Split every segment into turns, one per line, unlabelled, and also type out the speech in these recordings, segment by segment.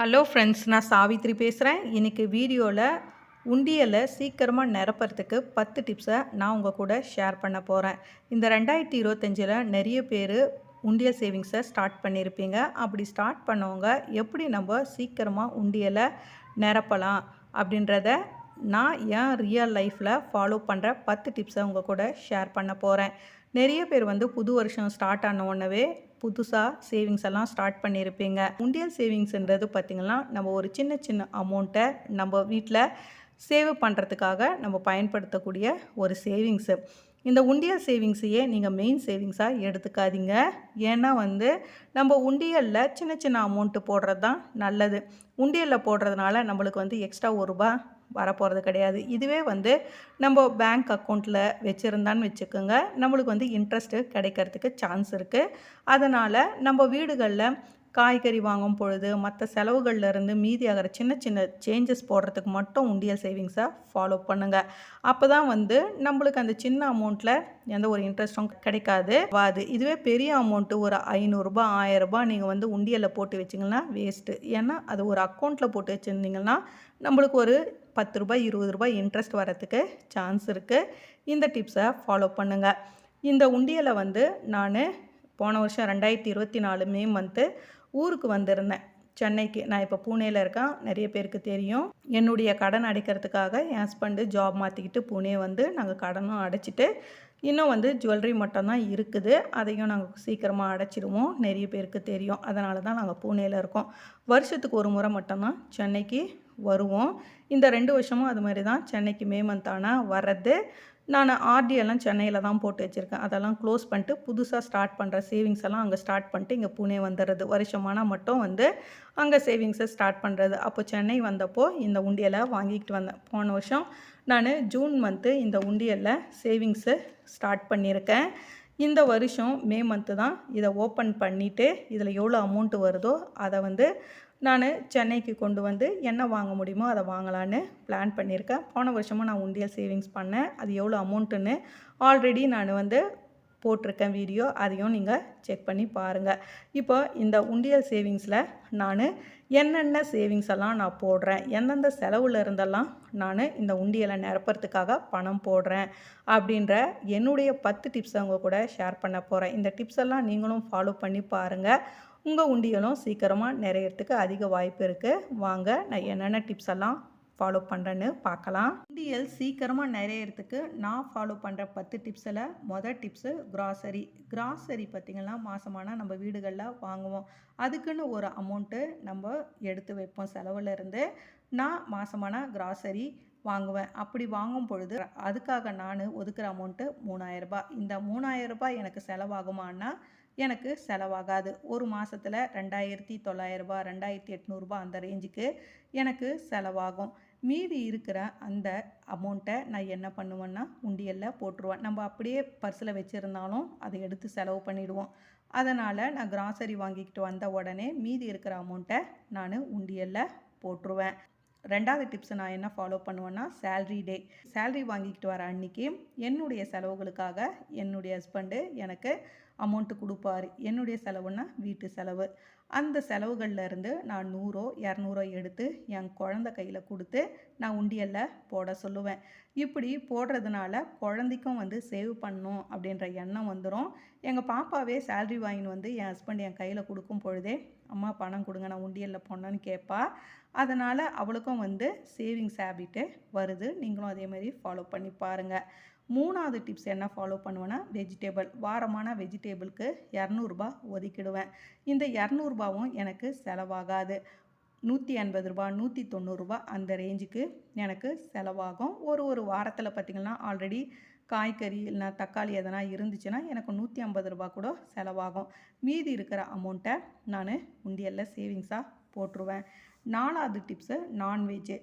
Hello friends நான் சாவித்ரி பேசுகிறேன் இன்றைக்கி வீடியோவில் உண்டியலை சீக்கிரமாக நிரப்புறதுக்கு பத்து டிப்ஸை நான் உங்கள் கூட ஷேர் பண்ண போகிறேன் இந்த ரெண்டாயிரத்தி இருபத்தஞ்சில் நிறைய பேர் உண்டியல் சேவிங்ஸை ஸ்டார்ட் பண்ணியிருப்பீங்க அப்படி ஸ்டார்ட் பண்ணவங்க எப்படி நம்ம சீக்கிரமாக உண்டியலை நிரப்பலாம் அப்படின்றத நான் என் ரியல் லைஃப்பில் ஃபாலோ பண்ணுற பத்து டிப்ஸை உங்கள் கூட ஷேர் பண்ண போகிறேன் நிறைய பேர் வந்து புது வருஷம் ஸ்டார்ட் ஆன உடனே புதுசாக சேவிங்ஸ் எல்லாம் ஸ்டார்ட் பண்ணியிருப்பீங்க உண்டியல் சேவிங்ஸ்ன்றது பார்த்திங்கன்னா நம்ம ஒரு சின்ன சின்ன அமௌண்ட்டை நம்ம வீட்டில் சேவ் பண்ணுறதுக்காக நம்ம பயன்படுத்தக்கூடிய ஒரு சேவிங்ஸு இந்த உண்டியல் சேவிங்ஸையே நீங்கள் மெயின் சேவிங்ஸாக எடுத்துக்காதீங்க. ஏன்னா வந்து நம்ம உண்டியலில் சின்ன சின்ன அமௌண்ட்டு போடுறது தான் நல்லது. உண்டியலில் போடுறதுனால நம்மளுக்கு வந்து எக்ஸ்ட்ரா ஒரு ரூபா வரப்போகிறது கிடையாது. இதுவே வந்து நம்ம பேங்க் அக்கௌண்ட்டில் வச்சுருந்தான்னு வச்சுக்கோங்க நம்மளுக்கு வந்து இன்ட்ரெஸ்ட்டு கிடைக்கிறதுக்கு சான்ஸ் இருக்குது அதனால் நம்ம வீடுகளில் காய்கறி வாங்கும் பொழுது மற்ற செலவுகளில் இருந்து மீதி ஆகிற சின்ன சின்ன சேஞ்சஸ் போடுறதுக்கு மட்டும் உண்டியல் சேவிங்ஸை ஃபாலோ பண்ணுங்கள் அப்போ தான் வந்து நம்மளுக்கு அந்த சின்ன அமௌண்ட்டில் எந்த ஒரு இன்ட்ரெஸ்ட்டும் கிடைக்காது. வாது இதுவே பெரிய அமௌண்ட்டு ஒரு ஐநூறுரூபா ஆயிரரூபா நீங்கள் வந்து உண்டியலில் போட்டு வச்சிங்கன்னா வேஸ்ட்டு ஏன்னா அது ஒரு அக்கௌண்ட்டில் போட்டு வச்சுருந்தீங்கன்னா நம்மளுக்கு ஒரு பத்து ரூபாய் இருபது ரூபாய் இன்ட்ரெஸ்ட் வரத்துக்கு சான்ஸ் இருக்குது இந்த டிப்ஸை ஃபாலோ பண்ணுங்கள் இந்த உண்டியலை வந்து நான் போன வருஷம் ரெண்டாயிரத்தி இருபத்தி நாலு மே மந்த்து ஊருக்கு வந்திருந்தேன். சென்னைக்கு. நான் இப்போ பூனேயில் இருக்கேன். நிறைய பேருக்கு தெரியும். என்னுடைய கடன் அடைக்கிறதுக்காக என் ஹஸ்பண்டு ஜாப் மாற்றிக்கிட்டு பூனே வந்து நாங்கள் கடனும் அடைச்சிட்டு இன்னும் வந்து ஜுவல்லரி மட்டும்தான் இருக்குது. அதையும் நாங்கள் சீக்கிரமாக அடைச்சிடுவோம். நிறைய பேருக்கு தெரியும். அதனால தான் நாங்கள் பூனேயில் இருக்கோம். வருஷத்துக்கு ஒரு முறை மட்டும்தான் சென்னைக்கு வருவோம். இந்த ரெண்டு வருஷமும் அது மாதிரி தான். சென்னைக்கு மே மந்த் ஆனால் வர்றது. நான் ஆர்டியெல்லாம் சென்னையில் தான் போட்டு வச்சுருக்கேன். அதெல்லாம் க்ளோஸ் பண்ணிட்டு புதுசாக ஸ்டார்ட் பண்ணுற சேவிங்ஸ் எல்லாம் அங்கே ஸ்டார்ட் பண்ணிட்டு இங்கே புனே வந்துடுறது. வருஷமான மட்டும் வந்து அங்கே சேவிங்ஸை ஸ்டார்ட் பண்ணுறது அப்போ சென்னை வந்தப்போ இந்த உண்டியலை வாங்கிக்கிட்டு வந்தேன். போன வருஷம் நான் ஜூன் மந்த்து இந்த உண்டியலில் சேவிங்ஸு ஸ்டார்ட் பண்ணியிருக்கேன். இந்த வருஷம் மே மந்த்து தான் இதை ஓப்பன் பண்ணிவிட்டு இதில் எவ்வளோ அமௌண்ட்டு வருதோ அதை வந்து நான் சென்னைக்கு கொண்டு வந்து என்ன வாங்க முடியுமோ அதை வாங்கலான்னு பிளான் பண்ணியிருக்கேன். போன வருஷமும் நான் உண்டியல் சேவிங்ஸ் பண்ணேன். அது எவ்வளோ அமௌண்ட்டுன்னு ஆல்ரெடி நான் வந்து போட்டிருக்கேன் வீடியோ அதையும் நீங்கள் செக் பண்ணி பாருங்கள் இப்போ இந்த உண்டியல் சேவிங்ஸில் நான் என்னென்ன சேவிங்ஸ் எல்லாம் நான் போடுறேன்? எந்தெந்த செலவில் இருந்தெல்லாம் நான் இந்த உண்டியலை நிரப்புறதுக்காக பணம் போடுறேன்? அப்படின்ற என்னுடைய பத்து டிப்ஸ் அவங்க கூட ஷேர் பண்ண போகிறேன் இந்த டிப்ஸ் எல்லாம் நீங்களும் ஃபாலோ பண்ணி பாருங்கள் உங்கள் உண்டியலும் சீக்கிரமாக நிறையறதுக்கு அதிக வாய்ப்பு இருக்குது வாங்க நான் என்னென்ன டிப்ஸ் எல்லாம் ஃபாலோ பண்ணுறேன்னு பார்க்கலாம். உண்டியல் சீக்கிரமாக நிறையறதுக்கு நான் ஃபாலோ பண்ணுற பத்து டிப்ஸில் மொதல் டிப்ஸு கிராசரி கிராசரி பார்த்திங்கன்னா மாதமானால் நம்ம வீடுகளில் வாங்குவோம். அதுக்குன்னு ஒரு அமௌண்ட்டு நம்ம எடுத்து வைப்போம் செலவில் இருந்து. நான் மாதமான கிராசரி வாங்குவேன். அப்படி வாங்கும் பொழுது அதுக்காக நான் ஒதுக்குற அமௌண்ட்டு மூணாயிரரூபா இந்த மூணாயிரரூபா எனக்கு செலவாகுமான்னா எனக்கு செலவாகாது. ஒரு மாதத்தில் ரெண்டாயிரத்தி தொள்ளாயிரரூபா ரெண்டாயிரத்தி எட்நூறுபா அந்த ரேஞ்சுக்கு எனக்கு செலவாகும். மீதி இருக்கிற அந்த அமௌண்ட்டை நான் என்ன பண்ணுவேன்னா உண்டியலில் போட்டுருவேன். நம்ம அப்படியே பர்ஸில் வச்சுருந்தாலும் அதை எடுத்து செலவு பண்ணிவிடுவோம் அதனால் நான் கிராசரி வாங்கிக்கிட்டு வந்த உடனே மீதி இருக்கிற அமௌண்ட்டை நான் உண்டியலில் போட்டுருவேன். ரெண்டாவது டிப்ஸ் நான் என்ன ஃபாலோ பண்ணுவேன்னா சேல்ரி டே சேல்ரி வாங்கிக்கிட்டு வர அன்றைக்கி என்னுடைய செலவுகளுக்காக என்னுடைய ஹஸ்பண்டு எனக்கு அமௌண்ட்டு கொடுப்பாரு. என்னுடைய செலவுன்னா வீட்டு செலவு. அந்த செலவுகளில் இருந்து நான் நூறோ இரநூறோ எடுத்து என் குழந்த கையில் கொடுத்து நான் உண்டியலில் போட சொல்லுவேன். இப்படி போடுறதுனால குழந்தைக்கும் வந்து சேவ் பண்ணும் அப்படின்ற எண்ணம் வந்துடும் எங்கள் பாப்பாவே சேல்ரி வாங்கின்னு வந்து என் ஹஸ்பண்ட் என் கையில் கொடுக்கும் பொழுதே அம்மா பணம் கொடுங்க நான் உண்டியலில் போனேன்னு கேட்பா அதனால் அவளுக்கும் வந்து சேவிங்ஸ் ஹேபிட்டு வருது. நீங்களும் அதே மாதிரி ஃபாலோ பண்ணி பாருங்கள் மூணாவது டிப்ஸ் என்ன ஃபாலோ பண்ணுவேன்னா வெஜிடேபிள் வாரமான வெஜிடேபிளுக்கு இரநூறுபா ஒதுக்கிடுவேன். இந்த இரநூறுபாவும் எனக்கு செலவாகாது. நூற்றி எண்பது ரூபா நூற்றி தொண்ணூறுரூபா அந்த ரேஞ்சுக்கு எனக்கு செலவாகும். ஒரு ஒரு வாரத்தில் பார்த்திங்கன்னா ஆல்ரெடி காய்கறி இல்லைனா தக்காளி எதனா இருந்துச்சுன்னா எனக்கு நூற்றி ஐம்பது ரூபா கூட செலவாகும். மீதி இருக்கிற அமௌண்ட்டை நான் உண்டியலில் சேவிங்ஸாக போட்டுருவேன். நாலாவது டிப்ஸு நான்வெஜ்ஜு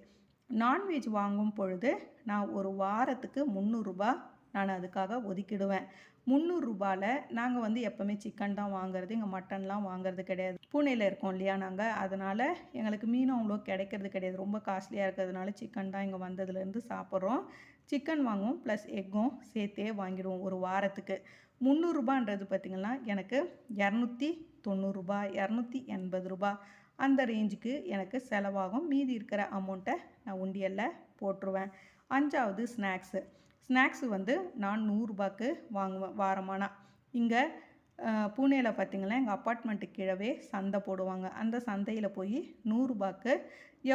நான்வெஜ் வாங்கும் பொழுது நான் ஒரு வாரத்துக்கு முந்நூறுரூபா நான் அதுக்காக ஒதுக்கிடுவேன். முந்நூறுரூபாவில் நாங்கள் வந்து எப்போவுமே சிக்கன் தான் வாங்குறது இங்கே மட்டன்லாம் வாங்குறது கிடையாது. பூனேயில் இருக்கோம் இல்லையா நாங்கள் அதனால் எங்களுக்கு மீன் அவ்வளோ கிடைக்கிறது கிடையாது. ரொம்ப காஸ்ட்லியாக இருக்கிறதுனால சிக்கன் தான் இங்கே வந்ததுலேருந்து சாப்பிட்றோம். சிக்கன் வாங்குவோம் ப்ளஸ் எக்கும் சேர்த்தே வாங்கிடுவோம் ஒரு வாரத்துக்கு. முந்நூறுரூபான்றது பார்த்திங்கன்னா எனக்கு இரநூத்தி தொண்ணூறுரூபா இரநூத்தி எண்பது ரூபா. அந்த ரேஞ்சுக்கு எனக்கு செலவாகும். மீதி இருக்கிற அமௌண்ட்டை நான் உண்டியலில் போட்டுருவேன். அஞ்சாவது ஸ்நாக்ஸு ஸ்நாக்ஸு வந்து நான் நூறுரூபாக்கு வாங்குவேன் வாரமானா. இங்கே பூனேயில் பார்த்திங்கன்னா எங்கள் அப்பார்ட்மெண்ட்டு கீழவே சந்தை போடுவாங்க. அந்த சந்தையில் போய் நூறுரூபாக்கு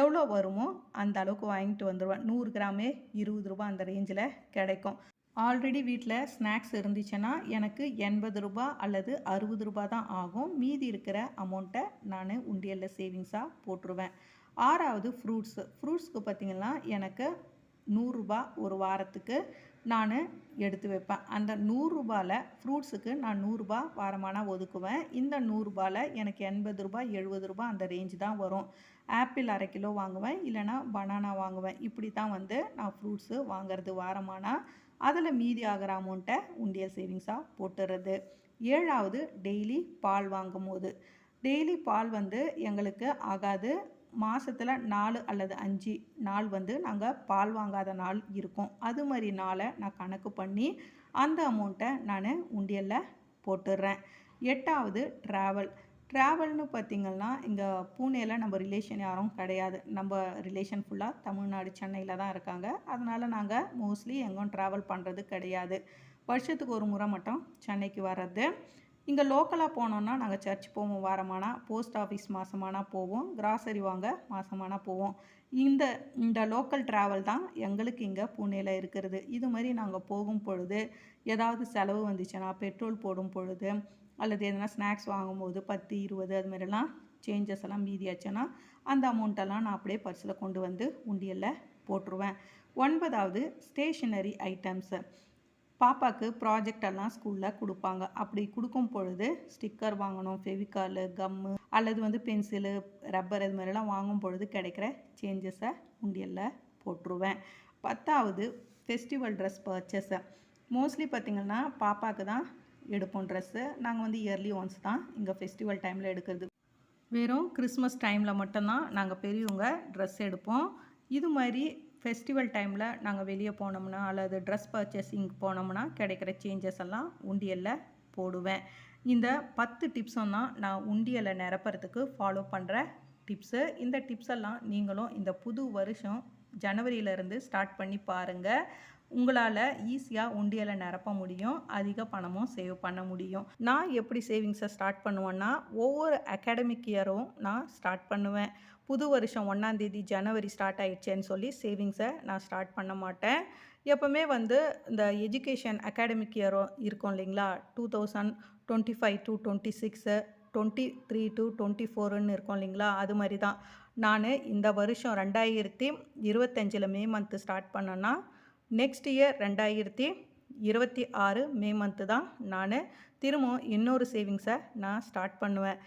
எவ்வளோ வருமோ அந்த அளவுக்கு வாங்கிட்டு வந்துடுவேன் நூறு கிராமே இருபது ரூபா அந்த ரேஞ்சில் கிடைக்கும். ஆல்ரெடி வீட்டில் ஸ்நாக்ஸ் இருந்துச்சுன்னா எனக்கு எண்பது ரூபா அல்லது அறுபது ரூபா தான் ஆகும். மீதி இருக்கிற அமௌண்ட்டை நான் உண்டியலில் சேவிங்ஸாக போட்டுருவேன். ஆறாவது ஃப்ரூட்ஸு ஃப்ரூட்ஸ்க்கு பார்த்திங்கன்னா எனக்கு நூறுரூபா ஒரு வாரத்துக்கு நான் எடுத்து வைப்பேன். அந்த நூறுரூபாவில் ஃப்ரூட்ஸுக்கு நான் நூறுரூபா வாரமானால் ஒதுக்குவேன். இந்த நூறுரூபாவில் எனக்கு எண்பது ரூபாய் எழுபது ரூபா அந்த ரேஞ்ச் தான் வரும். ஆப்பிள் அரை கிலோ வாங்குவேன் இல்லைனா பனானா வாங்குவேன். இப்படி தான் வந்து நான் ஃப்ரூட்ஸு வாங்குறது வாரமானால் அதில் மீதி ஆகிற அமௌண்ட்டை உண்டியல் சேவிங்ஸாக போட்டுறது. ஏழாவது டெய்லி பால் வாங்கும் போது டெய்லி பால் வந்து எங்களுக்கு ஆகாது. மாதத்தில் நாலு அல்லது அஞ்சு நாள் வந்து நாங்கள் பால் வாங்காத நாள் இருக்கும். அது மாதிரி நாளை நான் கணக்கு பண்ணி அந்த அமௌண்ட்டை நான் உண்டியலில் போட்டுடுறேன் எட்டாவது ட்ராவல் ட்ராவல்னு பார்த்திங்கன்னா இங்கே பூனேயில் நம்ம ரிலேஷன் யாரும் கிடையாது. நம்ம ரிலேஷன் ஃபுல்லாக தமிழ்நாடு சென்னையில் தான் இருக்காங்க. அதனால் நாங்கள் மோஸ்ட்லி எங்கும் ட்ராவல் பண்ணுறது கிடையாது. வருஷத்துக்கு ஒரு முறை மட்டும் சென்னைக்கு வர்றது. இங்கே லோக்கலாக போனோன்னா நாங்கள் சர்ச் போவோம் வாரமானா போஸ்ட் ஆஃபீஸ் மாதமானா போவோம் கிராசரி வாங்க மாதமானா போவோம். இந்த இந்த லோக்கல் ட்ராவல் தான் எங்களுக்கு இங்கே புனேயில் இருக்கிறது. இது மாதிரி நாங்கள் போகும் பொழுது ஏதாவது செலவு வந்துச்சுன்னா பெட்ரோல் போடும் பொழுது அல்லது எதனா ஸ்நாக்ஸ் வாங்கும்போது பத்து இருபது அது மாதிரிலாம் சேஞ்சஸ் எல்லாம் மீதியாச்சுன்னா அந்த அமௌண்ட்டெல்லாம் நான் அப்படியே பர்ஸில் கொண்டு வந்து உண்டியலில் போட்டுருவேன். ஒன்பதாவது ஸ்டேஷ்னரி ஐட்டம்ஸு பாப்பாவுக்கு ப்ராஜெக்ட் எல்லாம் ஸ்கூலில் கொடுப்பாங்க. அப்படி கொடுக்கும் பொழுது ஸ்டிக்கர் வாங்கணும் ஃபெவிகாலு கம்மு அல்லது வந்து பென்சிலு ரப்பர் இது மாதிரிலாம் வாங்கும் பொழுது கிடைக்கிற சேஞ்சஸை உண்டியலில் போட்டுருவேன். பத்தாவது ஃபெஸ்டிவல் ட்ரெஸ் பர்ச்சேஸை மோஸ்ட்லி பார்த்திங்கன்னா பாப்பாவுக்கு தான் எடுப்போம் ட்ரெஸ்ஸு நாங்கள் வந்து இயர்லி ஒன்ஸ் தான் இங்கே ஃபெஸ்டிவல் டைமில் எடுக்கிறது. வெறும் கிறிஸ்மஸ் டைமில் மட்டும்தான் நாங்கள் பெரியவங்க ட்ரெஸ் எடுப்போம். இது மாதிரி ஃபெஸ்டிவல் டைமில் நாங்கள் வெளியே போனோம்னா அல்லது ட்ரெஸ் பர்ச்சேசிங் போனோம்னா கிடைக்கிற சேஞ்சஸ் எல்லாம் உண்டியலில் போடுவேன். இந்த பத்து டிப்ஸும் தான் நான் உண்டியலை நிரப்புறதுக்கு ஃபாலோ பண்ணுற டிப்ஸு இந்த டிப்ஸ் எல்லாம் நீங்களும் இந்த புது வருஷம் ஜனவரியிலேருந்து ஸ்டார்ட் பண்ணி பாருங்கள் உங்களால் ஈஸியாக உண்டியலை நிரப்ப முடியும். அதிக பணமும் சேவ் பண்ண முடியும். நான் எப்படி சேவிங்ஸை ஸ்டார்ட் பண்ணுவேன்னா ஒவ்வொரு அகாடமிக் இயரும் நான் ஸ்டார்ட் பண்ணுவேன். புது வருஷம் ஒன்றாந்தேதி ஜனவரி ஸ்டார்ட் ஆயிடுச்சேன்னு சொல்லி சேவிங்ஸை நான் ஸ்டார்ட் பண்ண மாட்டேன். எப்போவுமே வந்து இந்த எஜுகேஷன் அகாடமிக் இயரும் இருக்கும் இல்லைங்களா? Two thousand twenty five to twenty six twenty three to twenty ஃபோருன்னு இருக்கும் இல்லைங்களா? அது மாதிரி தான். நான் இந்த வருஷம் ரெண்டாயிரத்தி இருபத்தஞ்சில் மே மந்த்து ஸ்டார்ட் பண்ணேன்னா நெக்ஸ்ட் இயர் ரெண்டாயிரத்தி இருபத்தி ஆறு மே மந்த்து தான் நான் திரும்பவும் இன்னொரு சேவிங்ஸை நான் ஸ்டார்ட் பண்ணுவேன்.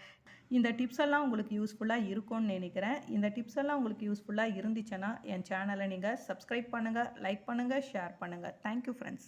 இந்த டிப்ஸ் எல்லாம் உங்களுக்கு யூஸ்ஃபுல்லாக இருக்கும்னு நினைக்கிறேன். இந்த டிப்ஸ் எல்லாம் உங்களுக்கு யூஸ்ஃபுல்லாக இருந்துச்சுன்னா என் சேனலை நீங்கள் சப்ஸ்கிரைப் பண்ணுங்கள் லைக் பண்ணுங்கள் ஷேர் பண்ணுங்கள் தேங்க்யூ ஃப்ரெண்ட்ஸ்